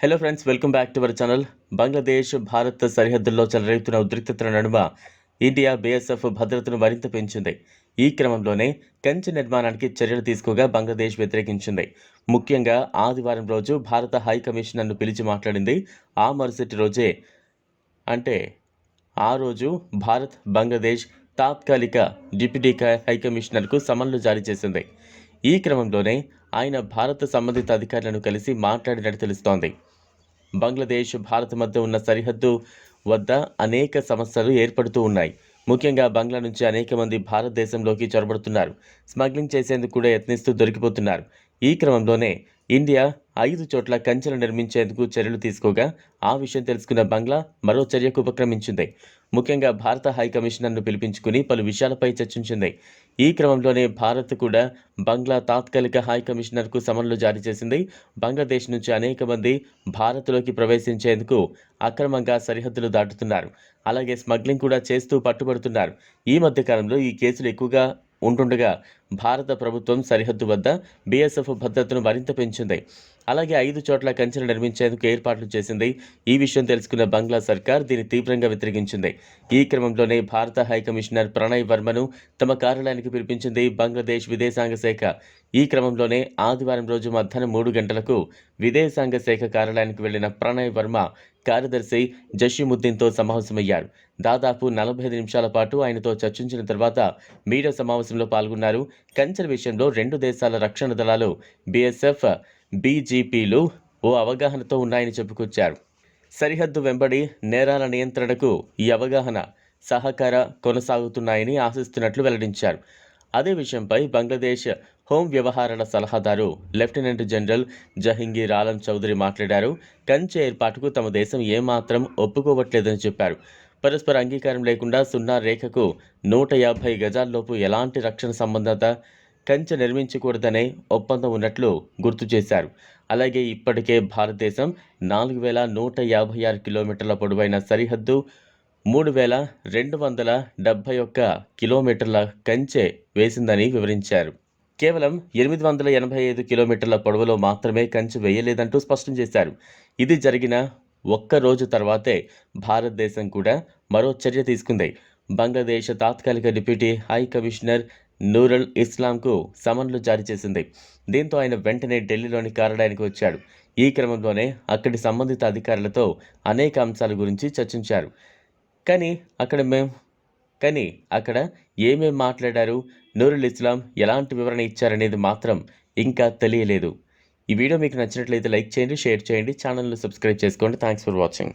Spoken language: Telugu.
Hello friends welcome back to our channel Bangladesh Bharat సరిహద్దుల్లో చెలరేగుతున్న ఉద్రిక్తతల నడుమ ఇండియా బీఎస్ఎఫ్ భద్రతను మరింత పెంచింది. ఈ క్రమంలోనే కంచె నిర్మాణానికి చర్యలు తీసుకోగా బంగ్లాదేశ్ వ్యతిరేకించింది. ముఖ్యంగా ఆదివారం రోజు భారత హై కమిషనర్ను పిలిచి మాట్లాడింది. ఆ మరుసటి రోజే అంటే ఆ రోజు భారత్ బంగ్లాదేశ్ తాత్కాలిక డిప్యూటీ హై కమిషనర్కు సమన్లు జారీ చేసింది. ఈ క్రమంలోనే ఆయన భారత సంబంధిత అధికారులను కలిసి మాట్లాడినట్టు తెలుస్తోంది. బంగ్లాదేశ్ భారత్ మధ్య ఉన్న సరిహద్దు వద్ద అనేక సమస్యలు ఏర్పడుతూ ఉన్నాయి. ముఖ్యంగా బంగ్లా నుంచి అనేక మంది భారతదేశంలోకి చొరబడుతున్నారు. స్మగ్లింగ్ చేసేందుకు కూడా యత్నిస్తూ దొరికిపోతున్నారు. ఈ క్రమంలోనే ఇండియా ఐదు చోట్ల కంచెలు నిర్మించేందుకు చర్యలు తీసుకోగా ఆ విషయం తెలుసుకున్న బంగ్లా మరో చర్యకు ఉపక్రమించింది. ముఖ్యంగా భారత హై కమిషనర్ను పిలిపించుకుని పలు విషయాలపై చర్చించింది. ఈ క్రమంలోనే భారత్ కూడా బంగ్లా తాత్కాలిక హై కమిషనర్కు సమన్లు జారీ చేసింది. బంగ్లాదేశ్ నుంచి అనేక మంది భారత్లోకి ప్రవేశించేందుకు అక్రమంగా సరిహద్దులు దాటుతున్నారు. అలాగే స్మగ్లింగ్ కూడా చేస్తూ పట్టుబడుతున్నారు. ఈ మధ్య కాలంలో ఈ కేసులు ఎక్కువగా ఉంటుండగా భారత ప్రభుత్వం సరిహద్దు వద్ద బీఎస్ఎఫ్ భద్రతను మరింత పెంచింది. అలాగే ఐదు చోట్ల కంచెలు నిర్మించేందుకు ఏర్పాట్లు చేసింది. ఈ విషయం తెలుసుకున్న బంగ్లా సర్కార్ దీన్ని తీవ్రంగా వ్యతిరేకించింది. ఈ క్రమంలోనే భారత హైకమిషనర్ ప్రణయ్ వర్మను తమ కార్యాలయానికి పిలిపించింది బంగ్లాదేశ్ విదేశాంగ శాఖ. ఈ క్రమంలోనే ఆదివారం రోజు మధ్యాహ్నం మూడు గంటలకు విదేశాంగ శాఖ కార్యాలయానికి వెళ్ళిన ప్రణయ్ వర్మ కార్యదర్శి జషీముద్దీన్తో సమావేశమయ్యారు. దాదాపు నలభై ఐదు నిమిషాల పాటు ఆయనతో చర్చించిన తర్వాత మీడియా సమావేశంలో పాల్గొన్నారు. కంచెల విషయంలో రెండు దేశాల రక్షణ దళాలు బీఎస్ఎఫ్ బీజీపీలు ఓ అవగాహనతో ఉన్నాయని చెప్పుకొచ్చారు. సరిహద్దు వెంబడి నేరాల నియంత్రణకు ఈ అవగాహన సహకార కొనసాగుతున్నాయని ఆశిస్తున్నట్లు వెల్లడించారు. అదే విషయంపై బంగ్లాదేశ్ హోం వ్యవహారాల సలహాదారు లెఫ్టినెంట్ జనరల్ జహంగీర్ ఆలం చౌదరి మాట్లాడారు. కంచె ఏర్పాటుకు తమ దేశం ఏమాత్రం ఒప్పుకోవట్లేదని చెప్పారు. పరస్పర అంగీకారం లేకుండా సున్నా రేఖకు నూట యాభై గజాల్లోపు ఎలాంటి రక్షణ సంబంధత కంచె నిర్మించకూడదనే ఒప్పందం ఉన్నట్లు గుర్తు చేశారు. అలాగే ఇప్పటికే భారతదేశం నాలుగు వేల నూట యాభై ఆరు కిలోమీటర్ల పొడవైన సరిహద్దు మూడు వేల రెండు వందల డెబ్భై ఒక్క కిలోమీటర్ల కంచె వేసిందని వివరించారు. కేవలం ఎనిమిది వందల ఎనభై ఐదు కిలోమీటర్ల పొడవులో మాత్రమే కంచె వేయలేదంటూ స్పష్టం చేశారు. ఇది జరిగిన ఒక్క రోజు తర్వాతే భారతదేశం కూడా మరో చర్య తీసుకుంది. బంగ్లాదేశ్ తాత్కాలిక డిప్యూటీ హై కమిషనర్ నూరుల్ ఇస్లాంకు సమన్లు జారీ చేసింది. దీంతో ఆయన వెంటనే ఢిల్లీలోని కారడానికి వచ్చాడు. ఈ క్రమంలోనే అక్కడి సంబంధిత అధికారులతో అనేక అంశాల గురించి చర్చించారు. కానీ అక్కడ మేం కానీ అక్కడ ఏమేం మాట్లాడారు? నూరుల్ ఇస్లాం ఎలాంటి వివరణ ఇచ్చారనేది మాత్రం ఇంకా తెలియలేదు. ఈ వీడియో మీకు నచ్చినట్లయితే లైక్ చేయండి షేర్ చేయండి ఛానల్ను సబ్స్క్రైబ్ చేసుకోండి. Thanks for watching.